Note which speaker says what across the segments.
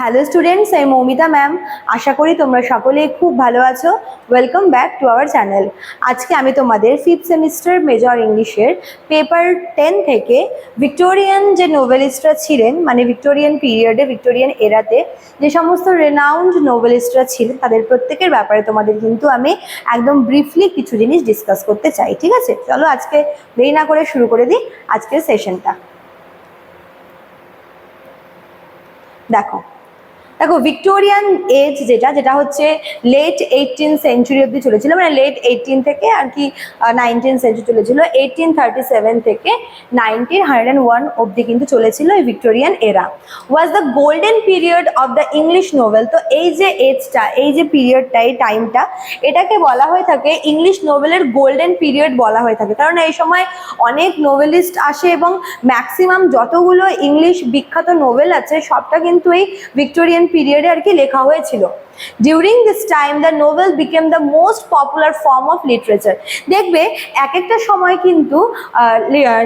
Speaker 1: Hello students আমি Moumita ma'am আশা করি তোমরা সকলেই খুব ভালো আছো। Welcome back to our channel আজকে আমি তোমাদের ফিফথ সেমিস্টার মেজর ইংলিশের পেপার টেন থেকে ভিক্টোরিয়ান যে নোভেলিস্টরা ছিলেন মানে ভিক্টোরিয়ান পিরিয়ডে ভিক্টোরিয়ান এরাতে যে সমস্ত রেনাউন্ড নোভেলিস্টরা ছিলেন, তাদের প্রত্যেকের ব্যাপারে তোমাদের কিন্তু আমি একদম ব্রিফলি কিছু জিনিস ডিসকাস করতে চাই, ঠিক আছে? চলো আজকে দেরি না করে শুরু করে দিই আজকের সেশনটা দেখো দেখো ভিক্টোরিয়ান এজ যেটা যেটা হচ্ছে লেট এইটিন সেঞ্চুরি অব্দি চলেছিল মানে লেট এইটিন থেকে আর কি নাইনটিন সেঞ্চুরি চলেছিল এইটিন থার্টি সেভেন থেকে নাইনটিন হান্ড্রেড ওয়ান অব্দি কিন্তু চলেছিল এই ভিক্টোরিয়ান এরা was the golden period of the English novel তো এই যে এজটা এই যে পিরিয়ডটা এই টাইমটা এটাকে বলা হয়ে থাকে ইংলিশ নোভেলের গোল্ডেন পিরিয়ড বলা হয়ে থাকে। কারণ এই সময় অনেক নোভেলিস্ট আসে এবং ম্যাক্সিমাম যতগুলো ইংলিশ বিখ্যাত নোভেল আছে, সবটা কিন্তু এই ভিক্টোরিয়ান পিরিয়ডে আর কি লেখা হয়েছিল। During this time the novel became the most popular form of literature দেখবে এক একটা সময় কিন্তু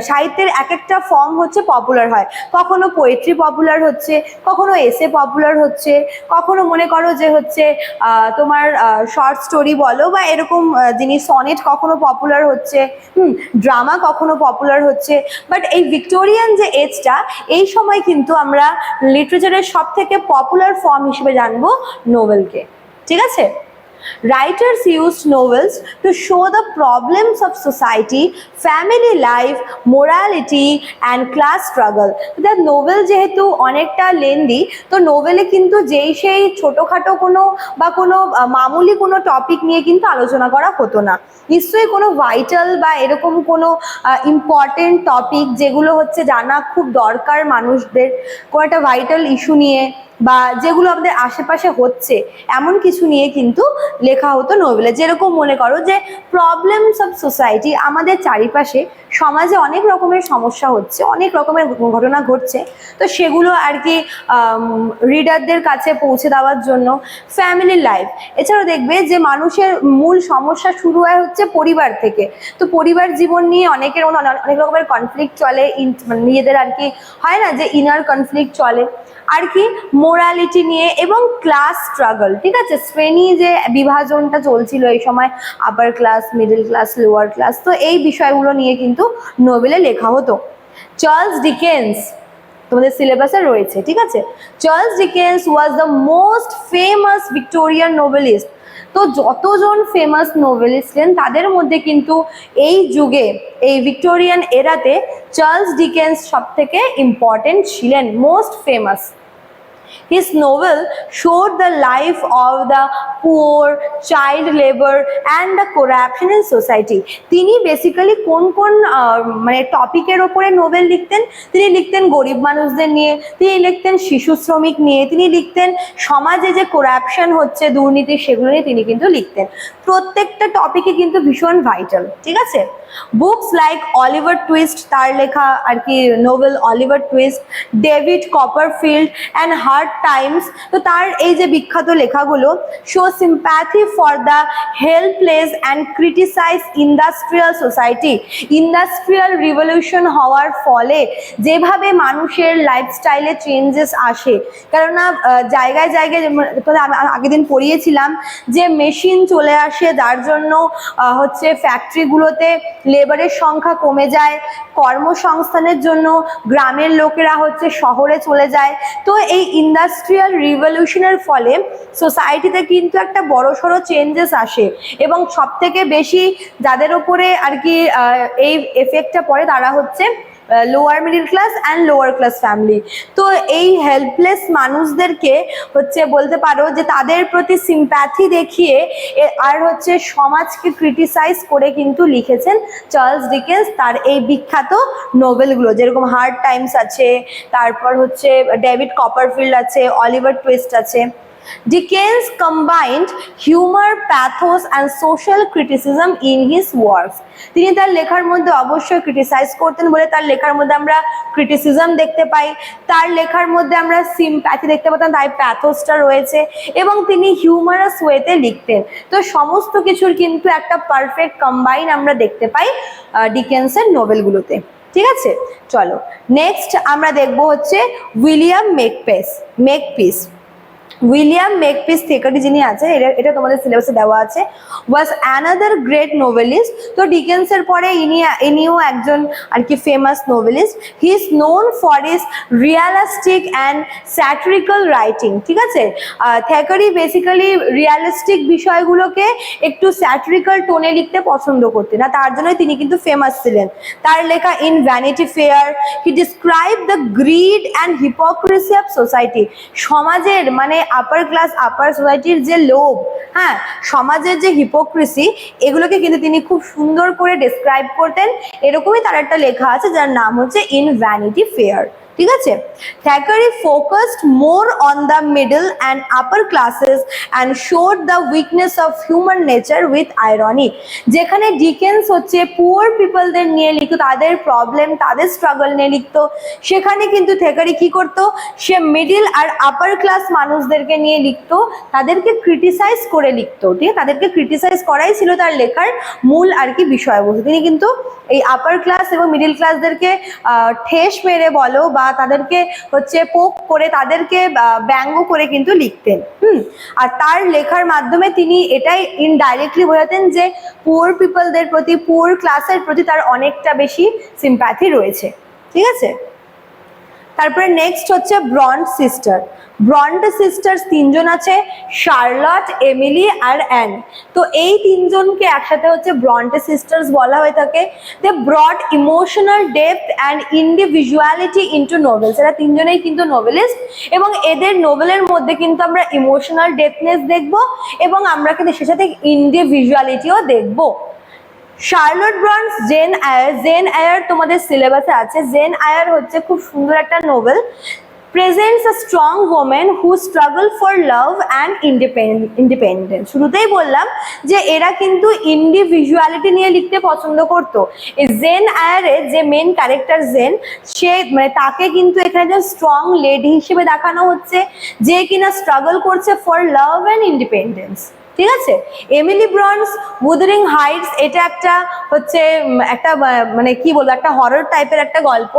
Speaker 1: সাহিত্যের এক একটা ফর্ম হচ্ছে পপুলার হয়। কখনো পোয়েট্রি পপুলার হচ্ছে, কখনো এসে পপুলার হচ্ছে, কখনো মনে করো যে হচ্ছে তোমার শর্ট স্টোরি বলো বা এরকম জিনিস সনেট কখনো পপুলার হচ্ছে, হুম ড্রামা কখনো পপুলার হচ্ছে। বাট এই ভিক্টোরিয়ান যে এজটা এই সময় কিন্তু আমরা লিটারেচারের সব থেকে পপুলার ফর্ম হিসেবে জানব নোভেলকে ঠিক আছে? Writers used novels to show the problems of society, family life, morality and class struggle. The novel যেহেতু অনেকটা লেন্দি তো নোভেলে কিন্তু যেই সেই ছোটোখাটো কোনো বা কোনো মামুলি কোনো টপিক নিয়ে কিন্তু আলোচনা করা হতো না। নিশ্চয়ই কোনো ভাইটাল বা এরকম কোনো ইম্পর্টেন্ট টপিক যেগুলো হচ্ছে জানা খুব দরকার মানুষদের কোনো একটা ভাইটাল ইস্যু নিয়ে। বা যেগুলো আমাদের আশেপাশে হচ্ছে, এমন কিছু নিয়ে কিন্তু লেখা হতো নোবেলে। যেরকম মনে করো যে প্রবলেমস অফ সোসাইটি আমাদের চারিপাশে সমাজে অনেক রকমের সমস্যা হচ্ছে, অনেক রকমের ঘটনা ঘটছে। তো সেগুলো আর কি রিডারদের কাছে পৌঁছে দেওয়ার জন্য ফ্যামিলি লাইফ এছাড়াও দেখবে যে মানুষের মূল সমস্যা শুরু হয় হচ্ছে পরিবার থেকে। তো পরিবার জীবন নিয়ে অনেকের অনেক রকমের কনফ্লিক্ট চলে মানে নিজেদের আর কি হয় না যে ইনার কনফ্লিক্ট চলে। আর কি মোরালিটি নিয়ে এবং ক্লাস স্ট্রাগল ঠিক আছে? শ্রেণি যে বিভাজনটা চলছিল এই সময় upper class middle class lower class তো এই বিষয়গুলো নিয়ে কিন্তু নোবেলে লেখা হতো। চার্লস ডিকেন্স তোমাদের সিলেবাসে রয়েছে, ঠিক আছে? Charles Dickens was the most famous Victorian novelist তো যতজন ফেমাস নোভেলিস্ট ছিলেন, তাদের মধ্যে কিন্তু এই যুগে, এই ভিক্টোরিয়ান এরাতে চার্লস ডিকেন্স সব থেকে ইম্পর্টেন্ট ছিলেন most famous His novel showed the life of the poor, child labor and the corruption in society. তিনি বেসিক্যালি কোন কোন মানে টপিকের ওপরে নোবেল লিখতেন? তিনি লিখতেন গরিব মানুষদের নিয়ে তিনি লিখতেন শিশু শ্রমিক নিয়ে তিনি লিখতেন সমাজে যে করাপশন হচ্ছে দুর্নীতি সেগুলো নিয়ে তিনি কিন্তু লিখতেন। প্রত্যেকটা টপিকে কিন্তু ভীষণ ভাইটাল ঠিক আছে? বুকস লাইক অলিভার টুইস্ট তার লেখা আর কি novel Oliver Twist David Copperfield and Hard Times তো তার এই যে বিখ্যাত লেখাগুলো show sympathy for the helpless and criticise industrial society industrial revolution হওয়ার ফলে যেভাবে মানুষের লাইফস্টাইলে চেঞ্জেস আসে, কেননা জায়গায় জায়গায় আগের দিন পড়িয়েছিলাম যে মেশিন চলে আসে, যার জন্য হচ্ছে ফ্যাক্টরিগুলোতে লেবারের সংখ্যা কমে যায়, কর্মসংস্থানের জন্য গ্রামের লোকেরা হচ্ছে শহরে চলে যায়। তো এই ইন্ডাস্ট্রিয়াল রিভলিউশনের ফলে সোসাইটিতে কিন্তু একটা বড় সড়ো চেঞ্জেস আসে এবং সব থেকে বেশি যাদের ওপরে আর কি এই এফেক্টটা পড়ে তারা হচ্ছে lower middle class and lower class family তো এই হেল্পলেস মানুষদেরকে হচ্ছে বলতে পারো যে তাদের প্রতি সিম্প্যাথি দেখিয়ে আর হচ্ছে সমাজকে ক্রিটিসাইজ করে কিন্তু লিখেছেন চার্লস ডিকেন্স তার এই বিখ্যাত নোবেলগুলো যেরকম হার্ড টাইমস আছে, তারপর হচ্ছে ডেভিড কপারফিল্ড আছে, অলিভার টুয়েস্ট আছে। Dickens combined humor, pathos and social criticism in his works. তিনি তার লেখার মধ্যে অবশ্যই ক্রিটিসাইজ করতেন বলে তার লেখার মধ্যে আমরা ক্রিটিসিজম দেখতে পাই। তার লেখার মধ্যে আমরা সিম্প্যাথি দেখতে পেতাম তাই প্যাথোসটা রয়েছে। এবং তিনি হিউমারাস ওয়েতে লিখতেন। তো সমস্ত কিছুর কিন্তু একটা পারফেক্ট কম্বাইন আমরা দেখতে পাই ডিকেন্সের নোবেলগুলোতে ঠিক আছে? চলো নেক্সট আমরা দেখব হচ্ছে উইলিয়াম মেকপেস মেকপিস উইলিয়াম মেকপিস থেকারি যিনি আছে এটা এটা তোমাদের সিলেবাসে দেওয়া আছে। ওয়াজ অ্যানাদার গ্রেট নোভেলিস্ট তো ডিকেন্সের পরে ইনি, ইনিও একজন আর কি famous novelist he is known for his realistic and satirical writing ঠিক আছে? থ্যাকারি বেসিক্যালি রিয়ালিস্টিক বিষয়গুলোকে একটু স্যাট্রিক্যাল টোনে লিখতে পছন্দ করতেন। না তার জন্যই তিনি কিন্তু ফেমাস ছিলেন। তার লেখা in Vanity Fair he describe the greed and hypocrisy of society সমাজের মানে আপার ক্লাস আপার সোসাইটির যে লোভ হ্যাঁ সমাজের যে হিপোক্রেসি এগুলোকে কিন্তু তিনি খুব সুন্দর করে ডেসক্রাইব করতেন। এরকমই তার একটা লেখা আছে যার নাম হচ্ছে ইন ভ্যানিটি ফেয়ার ঠিক আছে? Thackeray focused more on the middle and upper classes and showed the weakness of human nature with irony যেখানে ডিকেন্স হচ্ছে পুয়ার পিপলদের নিয়ে লিখতো, তাদের প্রবলেম তাদের স্ট্রাগল নিয়ে লিখতো। সেখানে কিন্তু থ্যাকারি কি করতো? সে মিডিল আর আপার ক্লাস মানুষদেরকে নিয়ে লিখতো, তাদেরকে ক্রিটিসাইজ করে লিখতো, ঠিক আছে? তাদেরকে ক্রিটিসাইজ করাই ছিল তার লেখার মূল আর কি বিষয়বস্তু। তিনি কিন্তু এই আপার ক্লাস এবং মিডিল ক্লাসদেরকে ঠেস মেরে বলো বা তাদেরকে হচ্ছে পোক করে তাদেরকে ব্যঙ্গ করে কিন্তু লিখতেন। হুম? আর তার লেখার মাধ্যমে তিনি এটাই ইনডাইরেক্টলি বোঝাতেন যে পুয়ার পিপলদের প্রতি পুয়ার ক্লাসের প্রতি তার অনেকটা বেশি সিম্প্যাথি রয়েছে। ঠিক আছে? তারপরে নেক্সট হচ্ছে ব্রন্ড সিস্টার ব্রন্ড সিস্টার্স তিনজন আছে শার্লট এমিলি আর অ্যান তো এই তিনজনকে একসাথে হচ্ছে ব্রন্ড সিস্টার্স বলা হয়ে থাকে। They brought emotional depth and individuality into novels এরা তিনজনেই কিন্তু নোভেলিস্ট এবং এদের নোভেলের মধ্যে কিন্তু আমরা ইমোশনাল ডেপথনেস দেখব এবং আমরা কিন্তু সে সাথে ইন্ডিভিজুয়ালিটিও দেখব। Charlotte Bronte, Jane Eyre. Jane Eyre তোমাদের সিলেবাসে আছে। জেন আয়ার হচ্ছে খুব সুন্দর একটা novel presents a strong women who struggle for love and independence শুরুতেই বললাম যে এরা কিন্তু ইন্ডিভিজুয়ালিটি নিয়ে লিখতে পছন্দ করতো। এই জেন আয়ারে যে মেন ক্যারেক্টার জেন, সে মানে তাকে কিন্তু এখানে যে স্ট্রং লেডি হিসেবে দেখানো হচ্ছে, যে কিনা স্ট্রাগল করছে ফর লাভ অ্যান্ড ইন্ডিপেন্ডেন্স ঠিক আছে? এমিলি ব্রন্স উদারিং হাইটস এটা একটা হচ্ছে একটা মানে কি বলব, একটা হরর টাইপের একটা গল্প।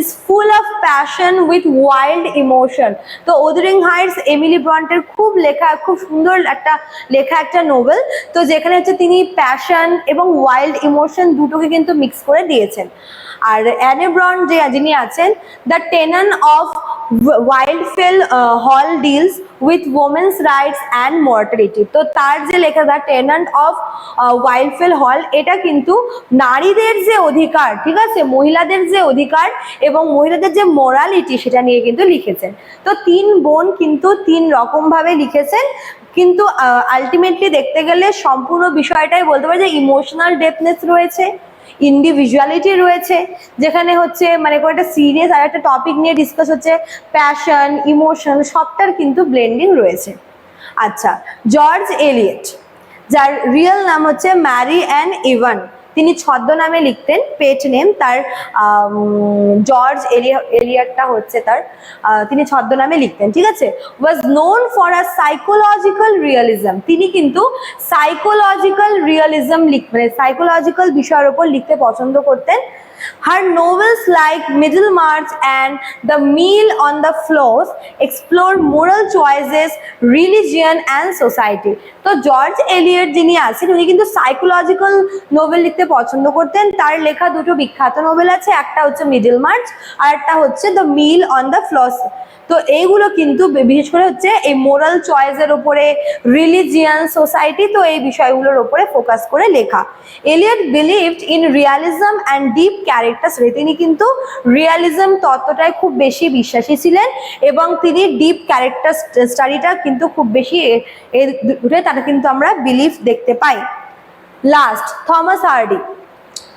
Speaker 1: Is full of passion with wild emotion তো উদারিং হাইটস এমিলি ব্রন্টের খুব লেখা, খুব সুন্দর একটা লেখা একটা নোভেল তো যেখানে হচ্ছে তিনি প্যাশন এবং ওয়াইল্ড ইমোশন দুটোকে কিন্তু মিক্স করে দিয়েছেন। আর অ্যানে ব্রন যে যিনি আছেন the Tenant of Wildfell Hall deals with women's rights and mortality তো তার যে লেখা দ্য টেনান্ট অফ ওয়াইল্ডফেল হল এটা কিন্তু নারীদের যে অধিকার, ঠিক আছে? মহিলাদের যে অধিকার এবং মহিলাদের যে মোরালিটি সেটা নিয়ে কিন্তু লিখেছেন। তো তিন বোন কিন্তু তিন রকমভাবে লিখেছেন। কিন্তু আলটিমেটলি দেখতে গেলে সম্পূর্ণ বিষয়টাই বলতে পারি যে ইমোশনাল ডেপনেস রয়েছে। ইন্ডিভিজুয়ালিটি রয়েছে, যেখানে হচ্ছে মানে কোনো একটা সিরিয়াস আর একটা টপিক নিয়ে ডিসকাস হচ্ছে প্যাশন ইমোশন সবটার কিন্তু ব্লেন্ডিং রয়েছে। আচ্ছা জর্জ এলিয়েট যার রিয়েল নাম হচ্ছে ম্যারি অ্যান্ড ইভান তিনি ছদ্মনামে লিখতেন পেট নেম তার জর্জ এলিয়া এলিয়াটটা হচ্ছে তার তিনি ছদ্মনামে লিখতেন ঠিক আছে? Was known for a psychological realism তিনি কিন্তু সাইকোলজিক্যাল রিয়ালিজম লিখ মানে সাইকোলজিক্যাল বিষয়ের ওপর লিখতে পছন্দ করতেন। Her novels like Middlemarch and The Meal on the Floors explore moral choices, religion and society. তো জর্জ এলিয়ট যিনি আছেন, উনি কিন্তু সাইকোলজিক্যাল নোভেল লিখতে পছন্দ করতেন। তার লেখা দুটো বিখ্যাত নোভেল আছে, একটা হচ্ছে মিডল মার্চ আর একটা হচ্ছে the Mill on the Floss তো এইগুলো কিন্তু বিশেষ করে হচ্ছে এই মোরাল চয়েসের ওপরে রিলিজিয়ান সোসাইটি তো এই বিষয়গুলোর ওপরে ফোকাস করে লেখা। Eliot believed in realism and deep character তিনি কিন্তু রিয়ালিজম তত্ত্বটায় খুব বেশি বিশ্বাসী ছিলেন এবং তিনি ডিপ ক্যারেক্টার স্টাডিটা কিন্তু খুব বেশি এ- তারা কিন্তু আমরা বিলিভ দেখতে পাই। Last Thomas Hardy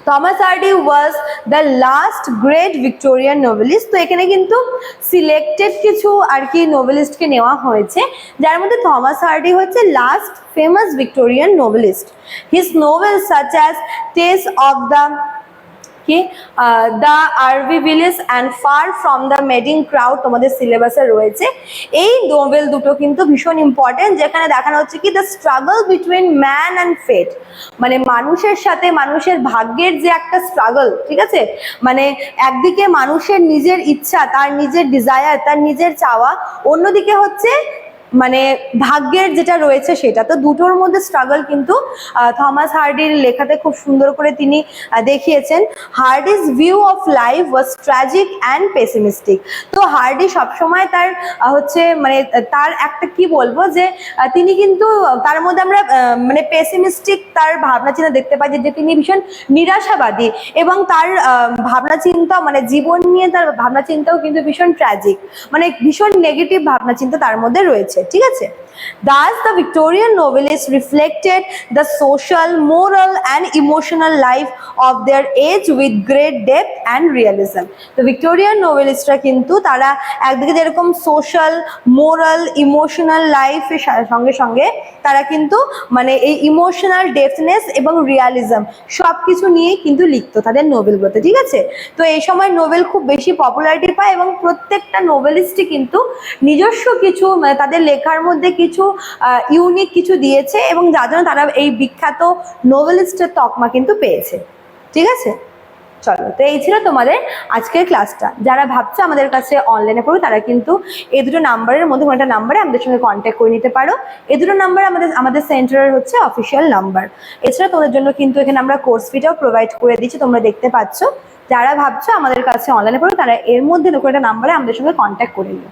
Speaker 1: Thomas Hardy was the last great Victorian novelist তো এখানে কিন্তু সিলেক্টেড কিছু আর কি নোভেলিস্টকে নেওয়া হয়েছে। যার মধ্যে থমাস হার্ডি হচ্ছে last famous Victorian novelist his novel such as Tess of the কি d'Urbervilles and Far from the Madding Crowd তোমাদের সিলেবাসে রয়েছে। এই নোভেল দুটো কিন্তু ভীষণ ইম্পর্টেন্ট যেখানে দেখানো হচ্ছে কি the struggle between man and fate মানে মানুষের সাথে মানুষের ভাগ্যের যে একটা স্ট্রাগল ঠিক আছে? মানে একদিকে মানুষের নিজের ইচ্ছা, তার নিজের ডিজায়ার তার নিজের চাওয়া, অন্যদিকে হচ্ছে মানে ভাগ্যের যেটা রয়েছে সেটা। তো দুটোর মধ্যে স্ট্রাগল কিন্তু থমাস হার্ডির লেখাতে খুব সুন্দর করে তিনি দেখিয়েছেন। Hardy's view of life was tragic and pessimistic তো হার্ডি সবসময় তার হচ্ছে মানে তার একটা কি বলব যে তিনি কিন্তু তার মধ্যে আমরা মানে পেসিমিস্টিক তার ভাবনা চিন্তা দেখতে পাই যে- তিনি ভীষণ নিরাশাবাদী এবং তার ভাবনা চিন্তা মানে জীবন নিয়ে তার ভাবনা চিন্তাও কিন্তু ভীষণ ট্র্যাজিক মানে ভীষণ নেগেটিভ ভাবনা চিন্তা তার মধ্যে রয়েছে। ঠিক আছে Thus, the Victorian novelists reflected the social, moral, and emotional life of their age with great depth and realism. তো ভিক্টোরিয়ান নোভেলিস্টরা কিন্তু তারা একদিকে যেরকম সোশ্যাল মোরাল ইমোশনাল লাইফের সঙ্গে সঙ্গে তারা কিন্তু মানে এই ইমোশনাল ডেপথনেস এবং রিয়ালিজম সব কিছু নিয়ে কিন্তু লিখতো তাদের নোবেলগুলোতে ঠিক আছে তো এই সময় নোবেল খুব বেশি পপুলারিটি পায় এবং প্রত্যেকটা নোবেলিস্টই কিন্তু নিজস্ব কিছু মানে তাদের লেখার মধ্যে কিছু ইউনিক কিছু দিয়েছে এবং যার জন্য তারা এই বিখ্যাত নোভেলিস্টের তকমা কিন্তু পেয়েছে। ঠিক আছে? চলো, তো এই ছিল তোমাদের আজকের ক্লাসটা যারা ভাবছ আমাদের কাছে অনলাইনে পড়বে, তারা কিন্তু এই দুটো নাম্বারের মধ্যে কোনো একটা নাম্বারে আমাদের সঙ্গে কন্ট্যাক্ট করে নিতে পারো। এই দুটো নাম্বার আমাদের আমাদের সেন্টারের হচ্ছে অফিসিয়াল নাম্বার এছাড়া তোমাদের জন্য কিন্তু এখানে আমরা কোর্স ফিটাও প্রোভাইড করে দিচ্ছি, তোমরা দেখতে পাচ্ছ। যারা ভাবছ আমাদের কাছে অনলাইনে পড়বে, তারা এর মধ্যে কোনো একটা নাম্বারে আমাদের সঙ্গে কন্ট্যাক্ট করে নিও।